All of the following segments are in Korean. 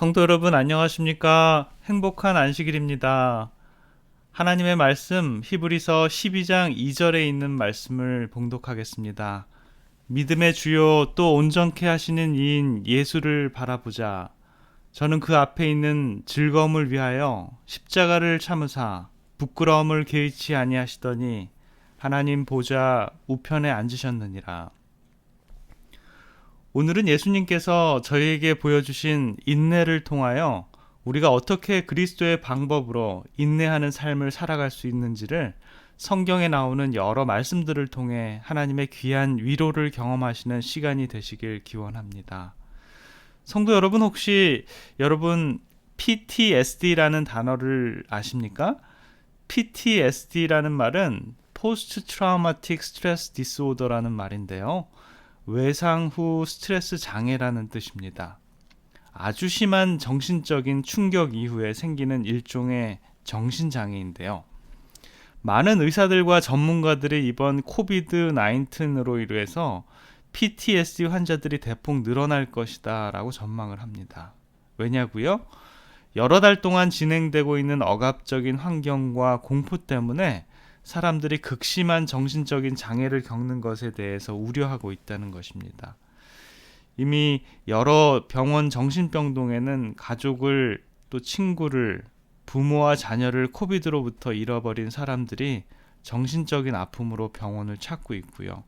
성도 여러분 안녕하십니까? 행복한 안식일입니다. 하나님의 말씀 히브리서 12장 2절에 있는 말씀을 봉독하겠습니다. 믿음의 주요 또 온전케 하시는 이인 예수를 바라보자. 저는 그 앞에 있는 즐거움을 위하여 십자가를 참으사 부끄러움을 개의치 아니하시더니 하나님 보좌 우편에 앉으셨느니라. 오늘은 예수님께서 저희에게 보여주신 인내를 통하여 우리가 어떻게 그리스도의 방법으로 인내하는 삶을 살아갈 수 있는지를 성경에 나오는 여러 말씀들을 통해 하나님의 귀한 위로를 경험하시는 시간이 되시길 기원합니다. 성도 여러분 혹시 여러분 PTSD라는 단어를 아십니까? PTSD라는 말은 Post Traumatic Stress Disorder라는 말인데요. 외상 후 스트레스 장애라는 뜻입니다. 아주 심한 정신적인 충격 이후에 생기는 일종의 정신장애인데요. 많은 의사들과 전문가들이 이번 코비드 19으로 인해서 PTSD 환자들이 대폭 늘어날 것이다 라고 전망을 합니다. 왜냐고요? 여러 달 동안 진행되고 있는 억압적인 환경과 공포 때문에 사람들이 극심한 정신적인 장애를 겪는 것에 대해서 우려하고 있다는 것입니다. 이미 여러 병원 정신병동에는 가족을 또 친구를 부모와 자녀를 코비드로부터 잃어버린 사람들이 정신적인 아픔으로 병원을 찾고 있고요.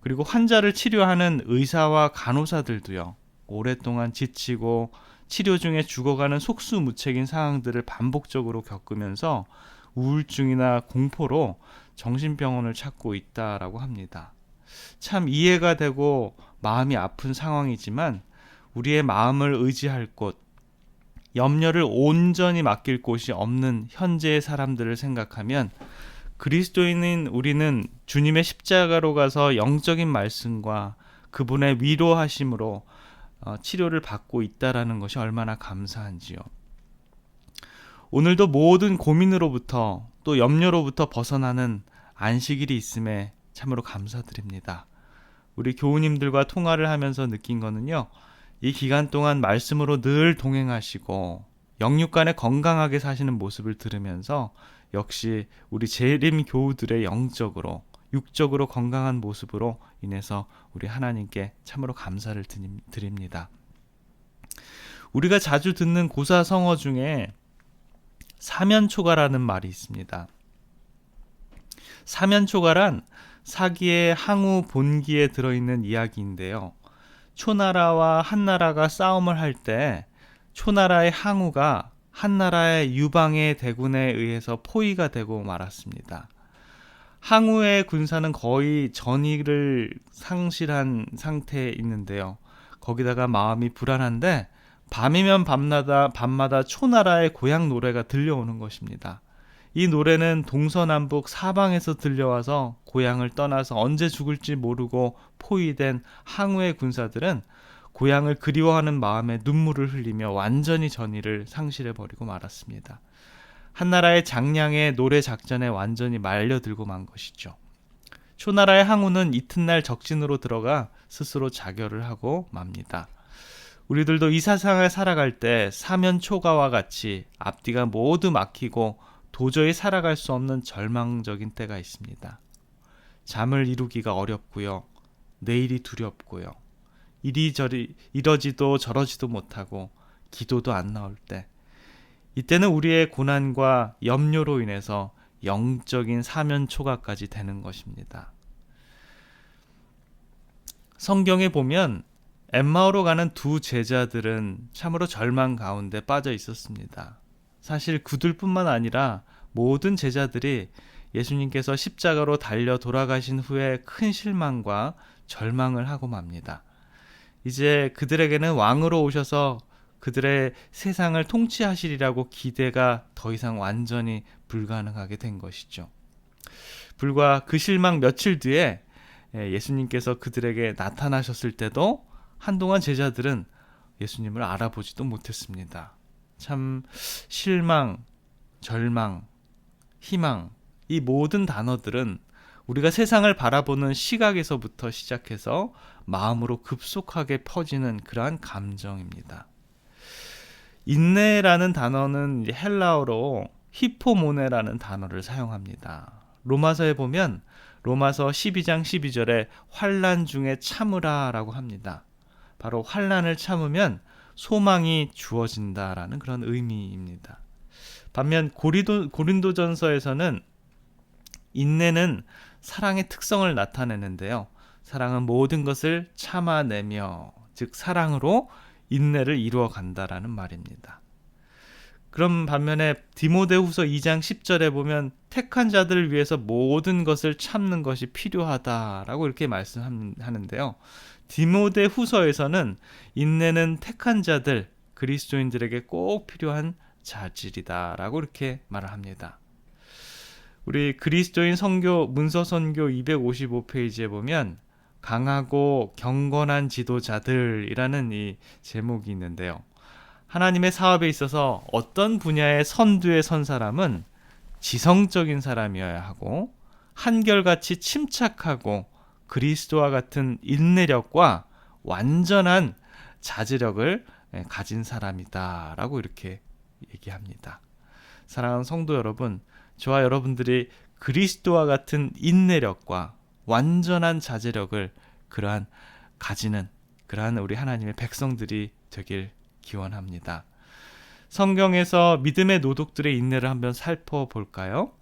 그리고 환자를 치료하는 의사와 간호사들도요. 오랫동안 지치고 치료 중에 죽어가는 속수무책인 상황들을 반복적으로 겪으면서 우울증이나 공포로 정신병원을 찾고 있다라고 합니다. 참 이해가 되고 마음이 아픈 상황이지만 우리의 마음을 의지할 곳, 염려를 온전히 맡길 곳이 없는 현재의 사람들을 생각하면 그리스도인인 우리는 주님의 십자가로 가서 영적인 말씀과 그분의 위로하심으로 어, 치료를 받고 있다라는 것이 얼마나 감사한지요. 오늘도 모든 고민으로부터 또 염려로부터 벗어나는 안식일이 있음에 참으로 감사드립니다. 우리 교우님들과 통화를 하면서 느낀 거는요. 이 기간 동안 말씀으로 늘 동행하시고 영육간에 건강하게 사시는 모습을 들으면서 역시 우리 재림 교우들의 영적으로 육적으로 건강한 모습으로 인해서 우리 하나님께 참으로 감사를 드립니다. 우리가 자주 듣는 고사성어 중에 사면초가라는 말이 있습니다. 사면초가란 사기의 항우 본기에 들어있는 이야기인데요. 초나라와 한나라가 싸움을 할 때 초나라의 항우가 한나라의 유방의 대군에 의해서 포위가 되고 말았습니다. 항우의 군사는 거의 전의를 상실한 상태에 있는데요. 거기다가 마음이 불안한데 밤이면 밤마다 밤마다 초나라의 고향 노래가 들려오는 것입니다. 이 노래는 동서남북 사방에서 들려와서 고향을 떠나서 언제 죽을지 모르고 포위된 항우의 군사들은 고향을 그리워하는 마음에 눈물을 흘리며 완전히 전의를 상실해 버리고 말았습니다. 한나라의 장량의 노래 작전에 완전히 말려들고 만 것이죠. 초나라의 항우는 이튿날 적진으로 들어가 스스로 자결을 하고 맙니다. 우리들도 이 세상을 살아갈 때 사면 초가와 같이 앞뒤가 모두 막히고 도저히 살아갈 수 없는 절망적인 때가 있습니다. 잠을 이루기가 어렵고요. 내일이 두렵고요. 이리저리 이러지도 저러지도 못하고 기도도 안 나올 때 이때는 우리의 고난과 염려로 인해서 영적인 사면 초가까지 되는 것입니다. 성경에 보면 엠마오로 가는 두 제자들은 참으로 절망 가운데 빠져 있었습니다. 사실 그들뿐만 아니라 모든 제자들이 예수님께서 십자가로 달려 돌아가신 후에 큰 실망과 절망을 하고 맙니다. 이제 그들에게는 왕으로 오셔서 그들의 세상을 통치하시리라고 기대가 더 이상 완전히 불가능하게 된 것이죠. 불과 그 실망 며칠 뒤에 예수님께서 그들에게 나타나셨을 때도 한동안 제자들은 예수님을 알아보지도 못했습니다. 참 실망, 절망, 희망 이 모든 단어들은 우리가 세상을 바라보는 시각에서부터 시작해서 마음으로 급속하게 퍼지는 그러한 감정입니다. 인내라는 단어는 헬라어로 히포모네라는 단어를 사용합니다. 로마서에 보면 로마서 12장 12절에 환란 중에 참으라라고 합니다. 바로 환란을 참으면 소망이 주어진다라는 그런 의미입니다. 반면 고리도, 고린도전서에서는 인내는 사랑의 특성을 나타내는데요. 사랑은 모든 것을 참아내며 즉 사랑으로 인내를 이루어 간다라는 말입니다. 그럼 반면에 디모데후서 2장 10절에 보면 택한 자들을 위해서 모든 것을 참는 것이 필요하다라고 이렇게 말씀하는데요. 디모데 후서에서는 인내는 택한 자들 그리스도인들에게 꼭 필요한 자질이다라고 이렇게 말을 합니다. 우리 그리스도인 선교 문서 선교 255페이지에 보면 강하고 경건한 지도자들이라는 이 제목이 있는데요. 하나님의 사업에 있어서 어떤 분야의 선두에 선 사람은 지성적인 사람이어야 하고 한결같이 침착하고 그리스도와 같은 인내력과 완전한 자제력을 가진 사람이다라고 이렇게 얘기합니다. 사랑하는 성도 여러분, 저와 여러분들이 그리스도와 같은 인내력과 완전한 자제력을 그러한 가지는 그러한 우리 하나님의 백성들이 되길 기원합니다. 성경에서 믿음의 노독들의 인내를 한번 살펴볼까요?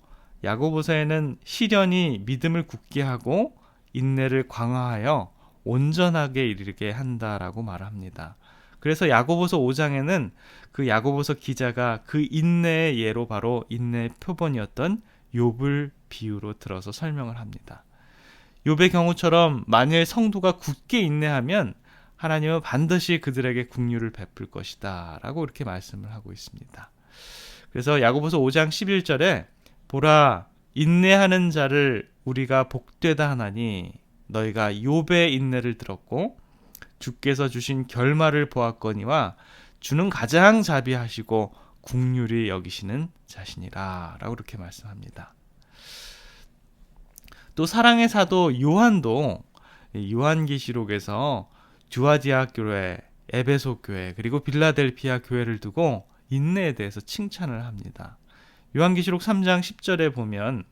야고보서에는 시련이 믿음을 굳게 하고 인내를 강화하여 온전하게 이르게 한다라고 말합니다. 그래서 야고보서 5장에는 그 야고보서 기자가 그 인내의 예로 바로 인내 표본이었던 욥을 비유로 들어서 설명을 합니다. 욥의 경우처럼 만일 성도가 굳게 인내하면 하나님은 반드시 그들에게 국류를 베풀 것이다라고 이렇게 말씀을 하고 있습니다. 그래서 야고보서 5장 11절에 보라 인내하는 자를 우리가 복되다 하나니 너희가 욥의 인내를 들었고 주께서 주신 결말을 보았거니와 주는 가장 자비하시고 국률이 여기시는 자신이라라고 이렇게 말씀합니다. 또 사랑의 사도 요한도 요한계시록에서 주아디아 교회, 에베소 교회, 그리고 빌라델피아 교회를 두고 인내에 대해서 칭찬을 합니다. 요한계시록 3장 10절에 보면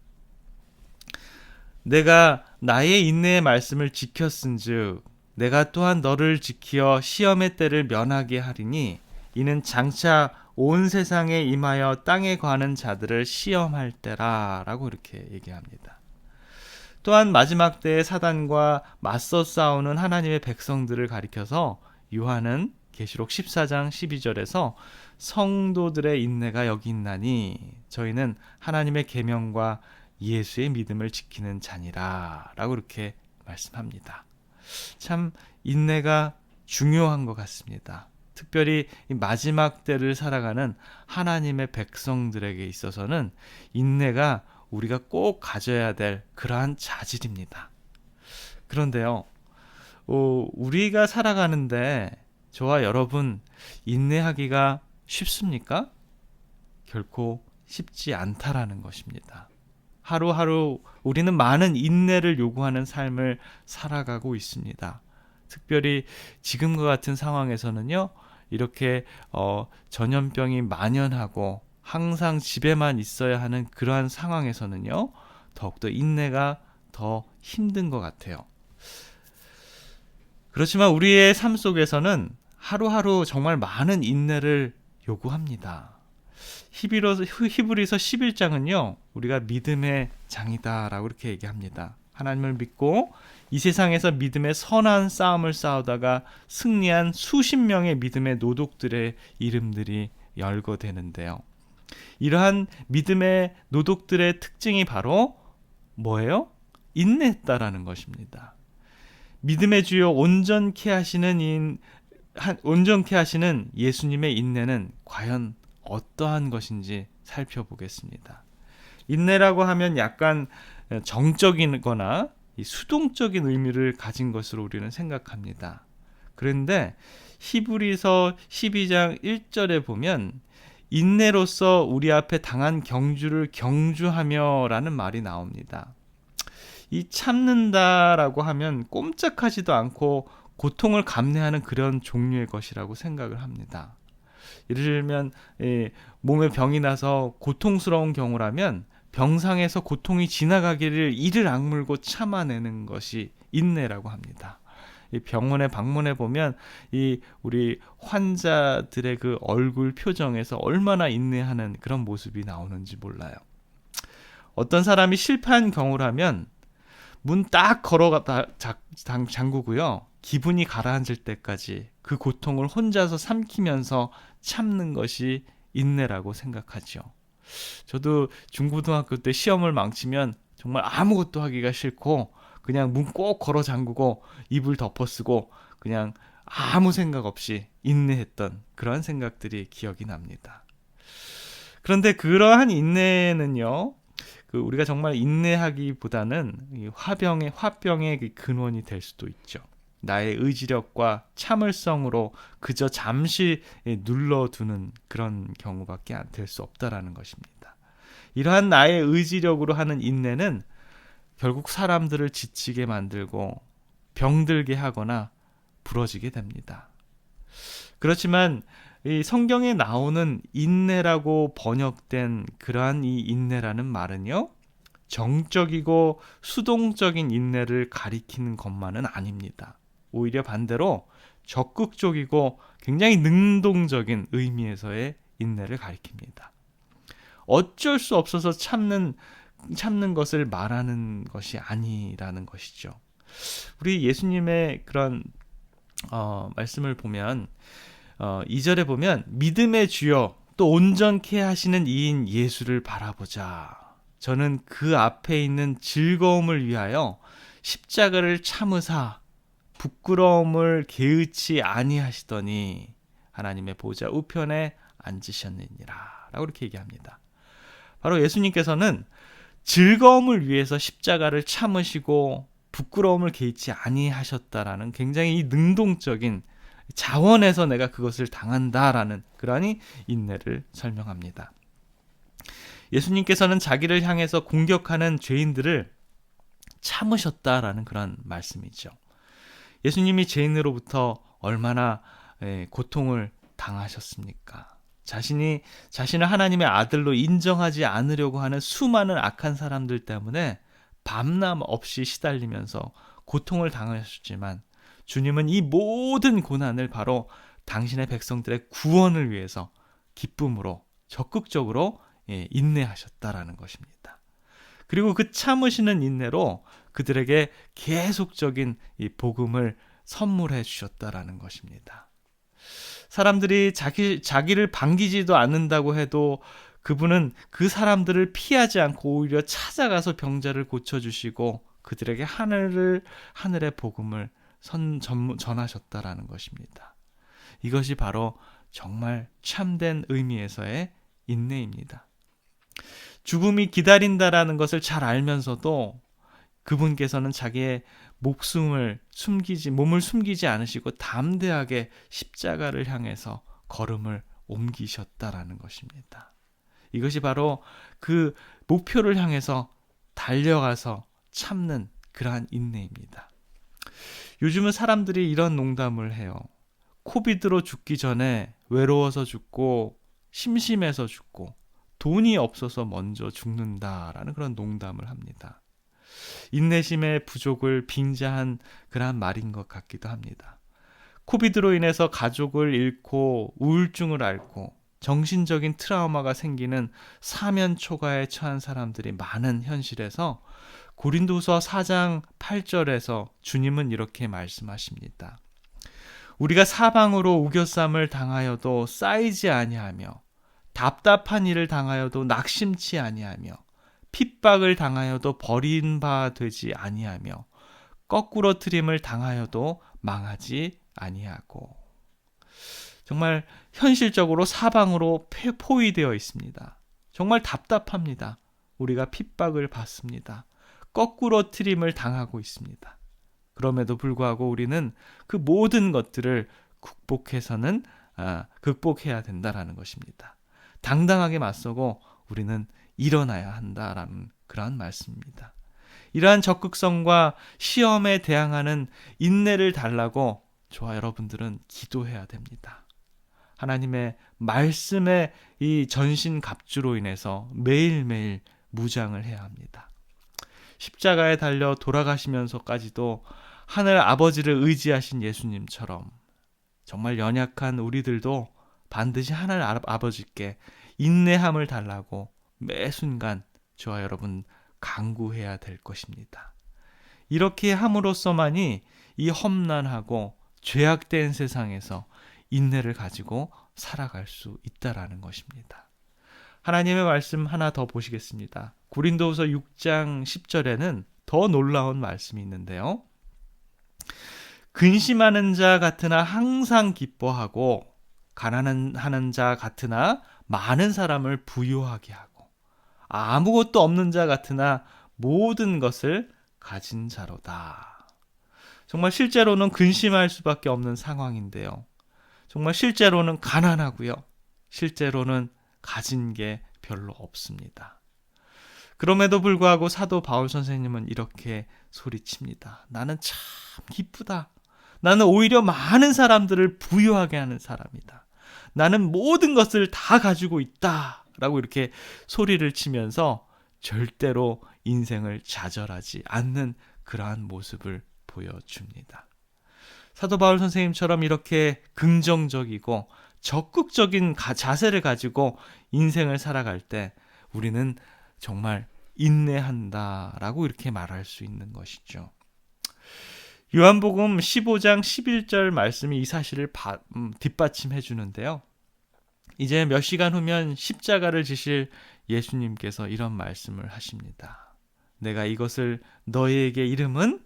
내가 나의 인내의 말씀을 지켰은즉 내가 또한 너를 지키어 시험의 때를 면하게 하리니 이는 장차 온 세상에 임하여 땅에 관한 자들을 시험할 때라라고 이렇게 얘기합니다. 또한 마지막 때에 사단과 맞서 싸우는 하나님의 백성들을 가리켜서 요한은 계시록 14장 12절에서 성도들의 인내가 여기 있나니 저희는 하나님의 계명과 예수의 믿음을 지키는 자니라 라고 이렇게 말씀합니다. 참 인내가 중요한 것 같습니다. 특별히 마지막 때를 살아가는 하나님의 백성들에게 있어서는 인내가 우리가 꼭 가져야 될 그러한 자질입니다. 그런데요, 어, 우리가 살아가는데 저와 여러분 인내하기가 쉽습니까? 결코 쉽지 않다라는 것입니다. 하루하루 우리는 많은 인내를 요구하는 삶을 살아가고 있습니다. 특별히 지금과 같은 상황에서는요, 이렇게 어, 전염병이 만연하고 항상 집에만 있어야 하는 그러한 상황에서는요, 더욱더 인내가 더 힘든 것 같아요. 그렇지만 우리의 삶 속에서는 하루하루 정말 많은 인내를 요구합니다. 히브리서, 히브리서 11장은요, 우리가 믿음의 장이다라고 이렇게 얘기합니다. 하나님을 믿고 이 세상에서 믿음의 선한 싸움을 싸우다가 승리한 수십 명의 믿음의 노독들의 이름들이 열거되는데요. 이러한 믿음의 노독들의 특징이 바로 뭐예요? 인내했다라는 것입니다. 믿음의 주요 온전케 하시는 인, 온전케 하시는 예수님의 인내는 과연 어떠한 것인지 살펴보겠습니다. 인내라고 하면 약간 정적이거나 수동적인 의미를 가진 것으로 우리는 생각합니다. 그런데 히브리서 12장 1절에 보면 인내로서 우리 앞에 당한 경주를 경주하며라는 말이 나옵니다. 이 참는다라고 하면 꼼짝하지도 않고 고통을 감내하는 그런 종류의 것이라고 생각을 합니다. 예를 들면 예, 몸에 병이 나서 고통스러운 경우라면 병상에서 고통이 지나가기를 이를 악물고 참아내는 것이 인내라고 합니다. 이 병원에 방문해 보면 이 우리 환자들의 그 얼굴 표정에서 얼마나 인내하는 그런 모습이 나오는지 몰라요. 어떤 사람이 실패한 경우라면 문 딱 걸어갔다 잠그고요. 기분이 가라앉을 때까지 그 고통을 혼자서 삼키면서 참는 것이 인내라고 생각하죠. 저도 중고등학교 때 시험을 망치면 정말 아무것도 하기가 싫고 그냥 문 꼭 걸어 잠그고 이불 덮어 쓰고 그냥 아무 생각 없이 인내했던 그런 생각들이 기억이 납니다. 그런데 그러한 인내는요, 그 우리가 정말 인내하기보다는 화병의 화병의 그 근원이 될 수도 있죠. 나의 의지력과 참을성으로 그저 잠시 눌러두는 그런 경우밖에 될수 없다라는 것입니다. 이러한 나의 의지력으로 하는 인내는 결국 사람들을 지치게 만들고 병들게 하거나 부러지게 됩니다. 그렇지만 이 성경에 나오는 인내라고 번역된 그러한 이 인내라는 말은요. 정적이고 수동적인 인내를 가리키는 것만은 아닙니다. 오히려 반대로 적극적이고 굉장히 능동적인 의미에서의 인내를 가리킵니다. 어쩔 수 없어서 참는 참는 것을 말하는 것이 아니라는 것이죠. 우리 예수님의 그런 어, 말씀을 보면 어, 2절에 보면 믿음의 주여 또 온전케 하시는 이인 예수를 바라보자. 저는 그 앞에 있는 즐거움을 위하여 십자가를 참으사 부끄러움을 개의치 아니하시더니 하나님의 보좌 우편에 앉으셨느니라. 라고 이렇게 얘기합니다. 바로 예수님께서는 즐거움을 위해서 십자가를 참으시고 부끄러움을 개의치 아니하셨다라는 굉장히 능동적인 자원에서 내가 그것을 당한다라는 그러니 인내를 설명합니다. 예수님께서는 자기를 향해서 공격하는 죄인들을 참으셨다라는 그런 말씀이죠. 예수님이 죄인으로부터 얼마나 예, 고통을 당하셨습니까? 자신이 자신을 하나님의 아들로 인정하지 않으려고 하는 수많은 악한 사람들 때문에 밤낮 없이 시달리면서 고통을 당하셨지만 주님은 이 모든 고난을 바로 당신의 백성들의 구원을 위해서 기쁨으로 적극적으로 예, 인내하셨다라는 것입니다. 그리고 그 참으시는 인내로 그들에게 계속적인 이 복음을 선물해 주셨다라는 것입니다. 사람들이 자기 자기를 반기지도 않는다고 해도 그분은 그 사람들을 피하지 않고 오히려 찾아가서 병자를 고쳐 주시고 그들에게 하늘을 하늘의 복음을 선, 전, 전하셨다라는 것입니다. 이것이 바로 정말 참된 의미에서의 인내입니다. 죽음이 기다린다라는 것을 잘 알면서도 그분께서는 자기의 목숨을 숨기지 몸을 숨기지 않으시고 담대하게 십자가를 향해서 걸음을 옮기셨다라는 것입니다. 이것이 바로 그 목표를 향해서 달려가서 참는 그러한 인내입니다. 요즘은 사람들이 이런 농담을 해요. 코비드로 죽기 전에 외로워서 죽고 심심해서 죽고 돈이 없어서 먼저 죽는다라는 그런 농담을 합니다. 인내심의 부족을 빙자한 그러한 말인 것 같기도 합니다. 코비드로 인해서 가족을 잃고 우울증을 앓고 정신적인 트라우마가 생기는 사면 초가에 처한 사람들이 많은 현실에서 고린도서 4장 8절에서 주님은 이렇게 말씀하십니다. 우리가 사방으로 우겨쌈을 당하여도 쌓이지 아니하며 답답한 일을 당하여도 낙심치 아니하며 핍박을 당하여도 버린 바 되지 아니하며 거꾸로 트림을 당하여도 망하지 아니하고 정말 현실적으로 사방으로 포위되어 있습니다. 정말 답답합니다. 우리가 핍박을 받습니다. 거꾸로 트림을 당하고 있습니다. 그럼에도 불구하고 우리는 그 모든 것들을 극복해서는 아, 극복해야 된다라는 것입니다. 당당하게 맞서고 우리는 일어나야 한다라는 그러한 말씀입니다. 이러한 적극성과 시험에 대항하는 인내를 달라고 저와 여러분들은 기도해야 됩니다. 하나님의 말씀의 이 전신 갑주로 인해서 매일매일 무장을 해야 합니다. 십자가에 달려 돌아가시면서까지도 하늘 아버지를 의지하신 예수님처럼 정말 연약한 우리들도 반드시 아- 아버지께 인내함을 달라고 매 순간 저와 여러분 강구해야 될 것입니다. 이렇게 함으로써만이 이 험난하고 죄악된 세상에서 인내를 가지고 살아갈 수 있다라는 것입니다. 하나님의 말씀 하나 더 보시겠습니다. 고린도후서 6장 10절에는 더 놀라운 말씀이 있는데요. 근심하는 자 같으나 항상 기뻐하고 가난하는 자 같으나 많은 사람을 부유하게 하고 아무것도 없는 자 같으나 모든 것을 가진 자로다. 정말 실제로는 근심할 수밖에 없는 상황인데요. 정말 실제로는 가난하고요. 실제로는 가진 게 별로 없습니다. 그럼에도 불구하고 사도 바울 선생님은 이렇게 소리칩니다. 나는 참 기쁘다. 나는 오히려 많은 사람들을 부유하게 하는 사람이다. 나는 모든 것을 다 가지고 있다. 라고 이렇게 소리를 치면서 절대로 인생을 좌절하지 않는 그러한 모습을 보여줍니다. 사도 바울 선생님처럼 이렇게 긍정적이고 적극적인 자세를 가지고 인생을 살아갈 때 우리는 정말 인내한다라고 이렇게 말할 수 있는 것이죠. 요한복음 15장 11절 말씀이 이 사실을 바, 음, 뒷받침해 주는데요. 이제 몇 시간 후면 십자가를 지실 예수님께서 이런 말씀을 하십니다. 내가 이것을 너희에게 이름은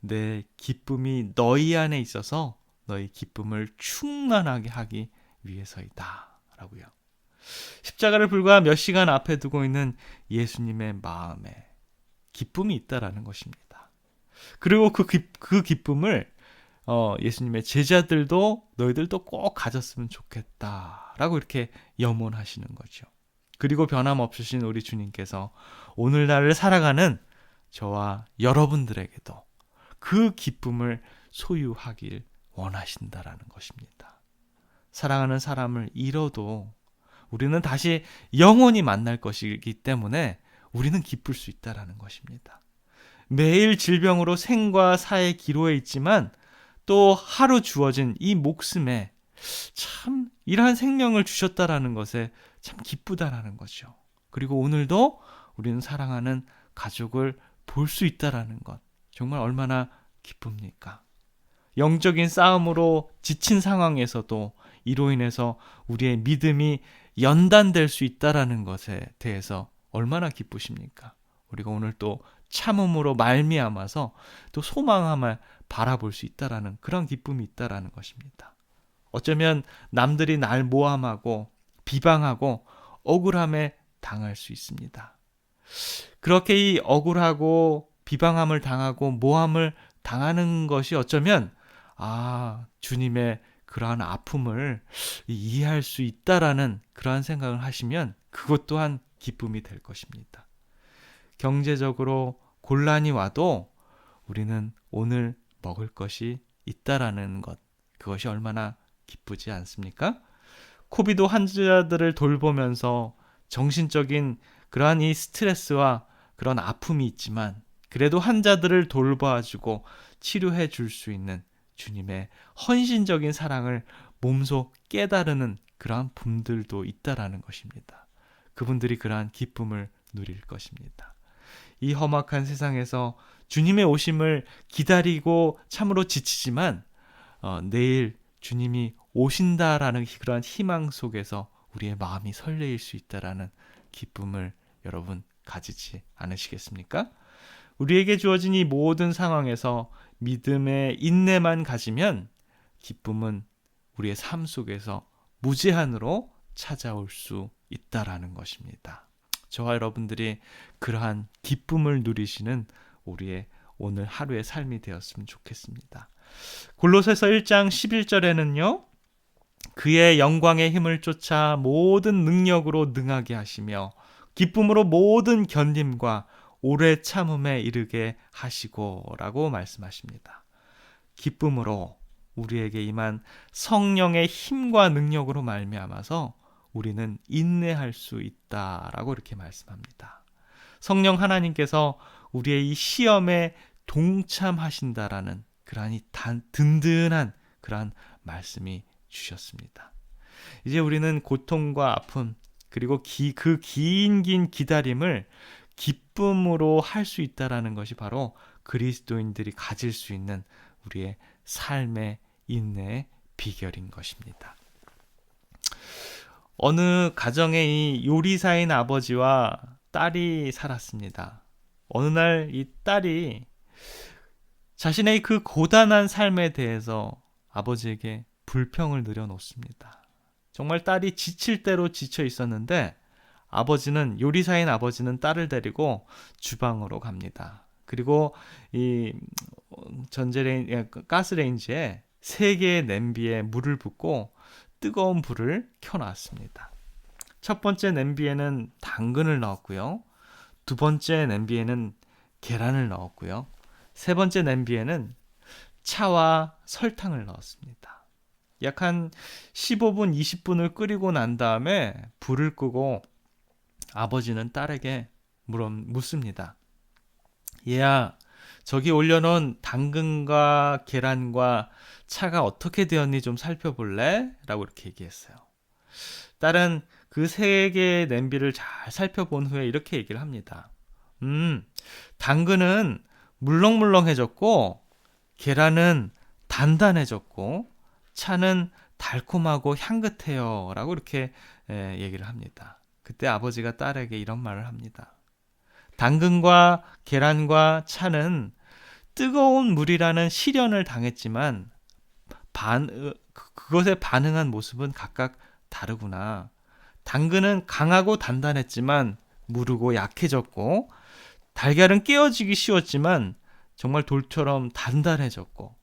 내 기쁨이 너희 안에 있어서 너희 기쁨을 충만하게 하기 위해서이다. 라고요. 십자가를 불과 몇 시간 앞에 두고 있는 예수님의 마음에 기쁨이 있다라는 것입니다. 그리고 그, 기, 그 기쁨을 어, 예수님의 제자들도 너희들도 꼭 가졌으면 좋겠다 라고 이렇게 염원하시는 거죠. 그리고 변함없으신 우리 주님께서 오늘날을 살아가는 저와 여러분들에게도 그 기쁨을 소유하길 원하신다라는 것입니다. 사랑하는 사람을 잃어도 우리는 다시 영원히 만날 것이기 때문에 우리는 기쁠 수 있다라는 것입니다. 매일 질병으로 생과 사의 기로에 있지만 또 하루 주어진 이 목숨에 참 이러한 생명을 주셨다라는 것에 참 기쁘다라는 거죠. 그리고 오늘도 우리는 사랑하는 가족을 볼 수 있다라는 것. 정말 얼마나 기쁩니까? 영적인 싸움으로 지친 상황에서도 이로 인해서 우리의 믿음이 연단될 수 있다라는 것에 대해서 얼마나 기쁘십니까? 우리가 오늘 또 참음으로 말미암아서 또 소망함을 바라볼 수 있다라는 그런 기쁨이 있다라는 것입니다. 어쩌면 남들이 날 모함하고 비방하고 억울함에 당할 수 있습니다. 그렇게 이 억울하고 비방함을 당하고 모함을 당하는 것이 어쩌면 아, 주님의 그러한 아픔을 이해할 수 있다라는 그러한 생각을 하시면 그것 또한 기쁨이 될 것입니다. 경제적으로 곤란이 와도 우리는 오늘 먹을 것이 있다라는 것, 그것이 얼마나 기쁘지 않습니까? 코비도 환자들을 돌보면서 정신적인 그러한 이 스트레스와 그런 아픔이 있지만 그래도 환자들을 돌봐주고 치료해 줄 수 있는 주님의 헌신적인 사랑을 몸소 깨달으는 그러한 분들도 있다라는 것입니다. 그분들이 그러한 기쁨을 누릴 것입니다. 이 험악한 세상에서 주님의 오심을 기다리고 참으로 지치지만 어, 내일 주님이 오신다라는 그러한 희망 속에서 우리의 마음이 설레일 수 있다라는 기쁨을 여러분 가지지 않으시겠습니까? 우리에게 주어진 이 모든 상황에서 믿음의 인내만 가지면 기쁨은 우리의 삶 속에서 무제한으로 찾아올 수 있다라는 것입니다. 저와 여러분들이 그러한 기쁨을 누리시는 우리의 오늘 하루의 삶이 되었으면 좋겠습니다. 골로새서 1장 11절에는요. 그의 영광의 힘을 쫓아 모든 능력으로 능하게 하시며 기쁨으로 모든 견딤과 오래 참음에 이르게 하시고라고 말씀하십니다. 기쁨으로 우리에게 임한 성령의 힘과 능력으로 말미암아서 우리는 인내할 수 있다라고 이렇게 말씀합니다. 성령 하나님께서 우리의 이 시험에 동참하신다라는 그러한 이 단, 든든한 그러한 말씀이 주셨습니다. 이제 우리는 고통과 아픔 그리고 기, 그긴 긴 기다림을 기쁨으로 할 수 있다라는 것이 바로 그리스도인들이 가질 수 있는 우리의 삶의 인내의 비결인 것입니다. 어느 가정에 이 요리사인 아버지와 딸이 살았습니다. 어느 날 이 딸이 자신의 그 고단한 삶에 대해서 아버지에게 불평을 늘여놓습니다. 정말 딸이 지칠 대로 지쳐 있었는데 아버지는 요리사인 아버지는 딸을 데리고 주방으로 갑니다. 그리고 이 전자레인 예, 가스레인지에 세 개의 냄비에 물을 붓고 뜨거운 불을 켜놨습니다. 첫 번째 냄비에는 당근을 넣었고요. 두 번째 냄비에는 계란을 넣었고요. 세 번째 냄비에는 차와 설탕을 넣었습니다. 약 한 15분, 20분을 끓이고 난 다음에 불을 끄고 아버지는 딸에게 물어 묻습니다. 얘야, 저기 올려놓은 당근과 계란과 차가 어떻게 되었니 좀 살펴볼래? 라고 이렇게 얘기했어요. 딸은 그 세 개의 냄비를 잘 살펴본 후에 이렇게 얘기를 합니다. 음, 당근은 물렁물렁해졌고, 계란은 단단해졌고, 차는 달콤하고 향긋해요. 라고 이렇게 얘기를 합니다. 그때 아버지가 딸에게 이런 말을 합니다. 당근과 계란과 차는 뜨거운 물이라는 시련을 당했지만 반 그, 그것에 반응한 모습은 각각 다르구나. 당근은 강하고 단단했지만 무르고 약해졌고 달걀은 깨어지기 쉬웠지만 정말 돌처럼 단단해졌고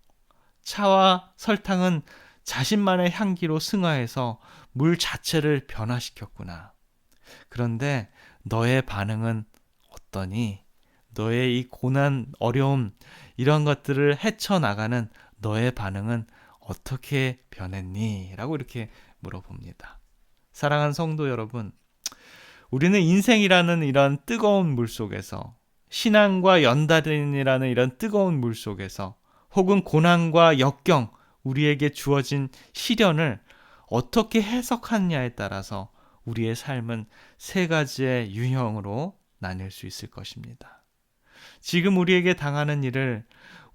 차와 설탕은 자신만의 향기로 승화해서 물 자체를 변화시켰구나. 그런데 너의 반응은 어떠니? 너의 이 고난, 어려움, 이런 것들을 헤쳐나가는 너의 반응은 어떻게 변했니? 라고 이렇게 물어봅니다. 사랑하는 성도 여러분, 우리는 인생이라는 이런 뜨거운 물 속에서 신앙과 연달인이라는 이런 뜨거운 물 속에서 혹은 고난과 역경, 우리에게 주어진 시련을 어떻게 해석하느냐에 따라서 우리의 삶은 세 가지의 유형으로 나뉠 수 있을 것입니다. 지금 우리에게 당하는 일을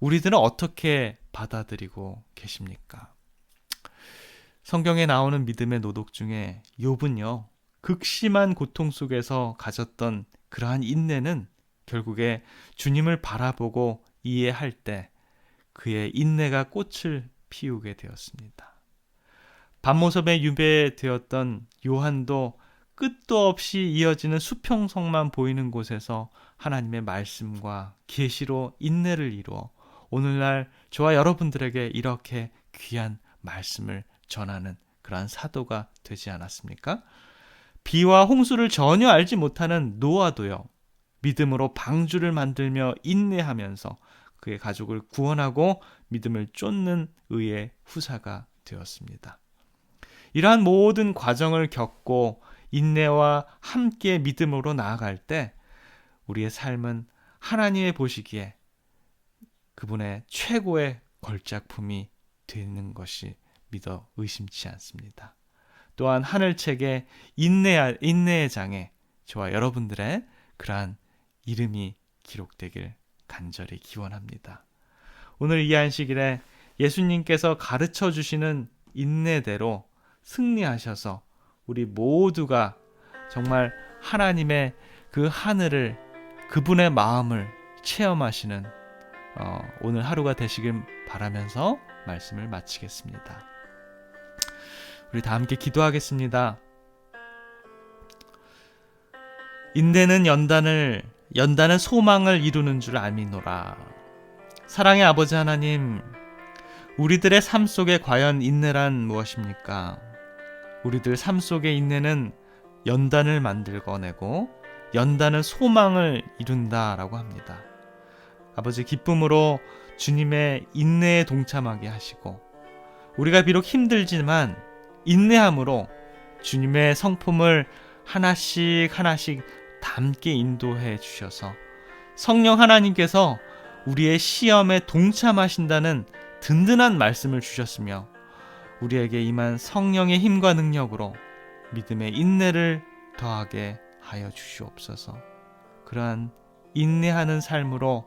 우리들은 어떻게 받아들이고 계십니까? 성경에 나오는 믿음의 노독 중에 욥은요. 극심한 고통 속에서 가졌던 그러한 인내는 결국에 주님을 바라보고 이해할 때 그의 인내가 꽃을 피우게 되었습니다. 밤모섭에 유배되었던 요한도 끝도 없이 이어지는 수평성만 보이는 곳에서 하나님의 말씀과 계시로 인내를 이루어 오늘날 저와 여러분들에게 이렇게 귀한 말씀을 전하는 그러한 사도가 되지 않았습니까? 비와 홍수를 전혀 알지 못하는 노아도요. 믿음으로 방주를 만들며 인내하면서 그의 가족을 구원하고 믿음을 쫓는 의의 후사가 되었습니다. 이러한 모든 과정을 겪고 인내와 함께 믿음으로 나아갈 때 우리의 삶은 하나님의 보시기에 그분의 최고의 걸작품이 되는 것이 믿어 의심치 않습니다. 또한 하늘책에 인내, 인내의 장에 저와 여러분들의 그러한 이름이 기록되길 간절히 기원합니다. 오늘 이 안식일에 예수님께서 가르쳐 주시는 인내대로 승리하셔서 우리 모두가 정말 하나님의 그 하늘을 그분의 마음을 체험하시는 어, 오늘 하루가 되시길 바라면서 말씀을 마치겠습니다. 우리 다 함께 기도하겠습니다. 인내는 연단을 연단은 소망을 이루는 줄 알미노라. 사랑의 아버지 하나님, 우리들의 삶 속에 과연 인내란 무엇입니까? 우리들 삶 속의 인내는 연단을 만들어내고 연단은 소망을 이룬다라고 합니다. 아버지 기쁨으로 주님의 인내에 동참하게 하시고 우리가 비록 힘들지만 인내함으로 주님의 성품을 하나씩 하나씩 담게 인도해 주셔서 성령 하나님께서 우리의 시험에 동참하신다는 든든한 말씀을 주셨으며 우리에게 임한 성령의 힘과 능력으로 믿음의 인내를 더하게 하여 주시옵소서. 그러한 인내하는 삶으로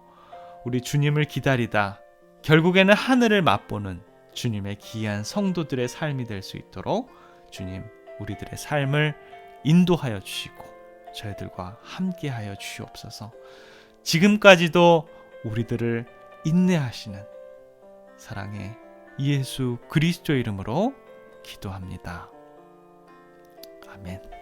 우리 주님을 기다리다 결국에는 하늘을 맛보는 주님의 귀한 성도들의 삶이 될 수 있도록 주님 우리들의 삶을 인도하여 주시고 저희들과 함께 하여 주시옵소서. 지금까지도 우리들을 인내하시는 사랑의 예수 그리스도 이름으로 기도합니다. 아멘.